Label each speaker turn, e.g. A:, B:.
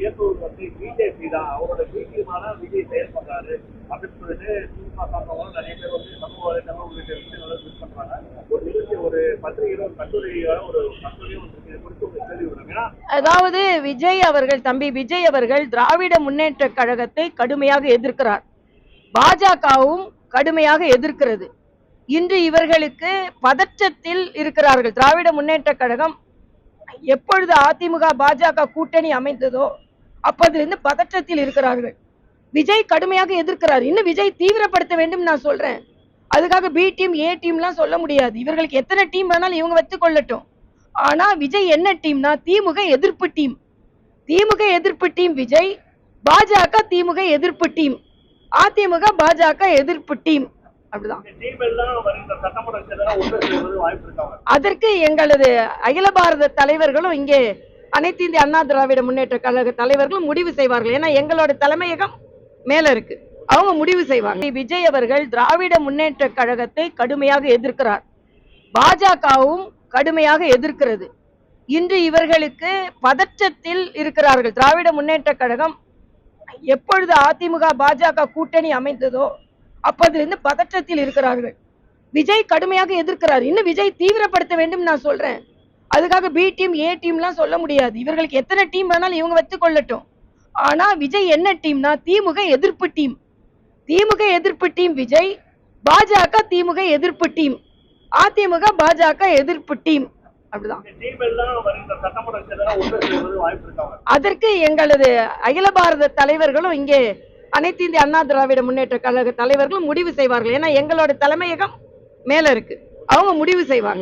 A: இயக்குவர் வந்து பிஜேபி தான். அவரோட பிஜேபியான விஜய் செயல்படுறாரு. அப்படின்னு சொல்லிட்டு திமுக சார்ந்தவங்க நிறைய பேர் வந்து சமூக வலைதளம் உள்ளிட்ட விஷயங்களை யூஸ் பண்றாங்க. ஒரு நிகழ்ச்சி ஒரு பத்திரிகையில ஒரு கட்டுரையோட ஒரு கட்டுரையும் வந்து குறித்து ஒரு கேள்வி விடுறாங்க
B: அதாவது விஜய் அவர்கள் தம்பி விஜய் அவர்கள் திராவிட முன்னேற்ற கழகத்தை கடுமையாக எதிர்க்கிறார். பாஜகவும் கடுமையாக எதிர்க்கிறது. இன்று இவர்களுக்கு பதற்றத்தில் இருக்கிறார்கள். திராவிட முன்னேற்ற கழகம் எப்பொழுது அதிமுக பாஜக கூட்டணி அமைந்ததோ அப்போதிலிருந்து பதற்றத்தில் இருக்கிறார்கள். விஜய் கடுமையாக எதிர்க்கிறார். இன்னும் விஜய் தீவிரப்படுத்த வேண்டும் நான் சொல்றேன். அதுக்காக பி டீம் ஏ டீம்லாம் சொல்ல முடியாது. இவர்களுக்கு எத்தனை டீம் வேணாலும் இவங்க வச்சு கொள்ளட்டும். ஆனா விஜய் என்ன டீம்னா திமுக எதிர்ப்பு டீம் திமுக எதிர்ப்பு டீம் விஜய் பாஜக திமுக எதிர்ப்பு டீம் அதிமுக பாஜக எதிர்ப்பு டீம் அப்படிதான். அதற்கு எங்களது அகில பாரத தலைவர்களும் இங்கே அனைத்து இந்திய அண்ணா திராவிட முன்னேற்ற கழக தலைவர்களும் முடிவு செய்வார்கள். ஏன்னா எங்களோட தலைமையகம் மேல இருக்கு. அவங்க முடிவு செய்வாங்க. விஜய் அவர்கள் திராவிட முன்னேற்ற கழகத்தை கடுமையாக எதிர்க்கிறார். பாஜகவும் கடுமையாக எதிர்க்கிறது. இன்று இவர்களுக்கு பதற்றத்தில் இருக்கிறார்கள். திராவிட முன்னேற்ற கழகம் எப்பொழுது அதிமுக பாஜக கூட்டணி அமைந்ததோ அப்போதிலிருந்து பதற்றத்தில் இருக்கிறார்கள். விஜய் கடுமையாக எதிர்க்கிறார். இன்னும் விஜய் தீவிரப்படுத்த வேண்டும் நான் சொல்றேன். அதுக்காக பி டீம் ஏ டீம்லாம் சொல்ல முடியாது. இவர்களுக்கு எத்தனை டீம் வேணாலும் இவங்க வச்சு கொள்ளட்டும். ஆனா விஜய் என்ன டீம்னா திமுக எதிர்ப்பு டீம் திமுக எதிர்ப்பு டீம் விஜய் பாஜக திமுக எதிர்ப்பு டீம் அதிமுக பாஜக எதிர்ப்பு டீம் அதற்கு எங்களது அகில பாரத தலைவர்களும் இங்கே அனைத்து இந்திய அண்ணா திராவிட முன்னேற்ற கழக தலைவர்களும் முடிவு செய்வார்கள். ஏன்னா எங்களோட தலைமையகம் மேல இருக்கு. அவங்க முடிவு செய்வாங்க.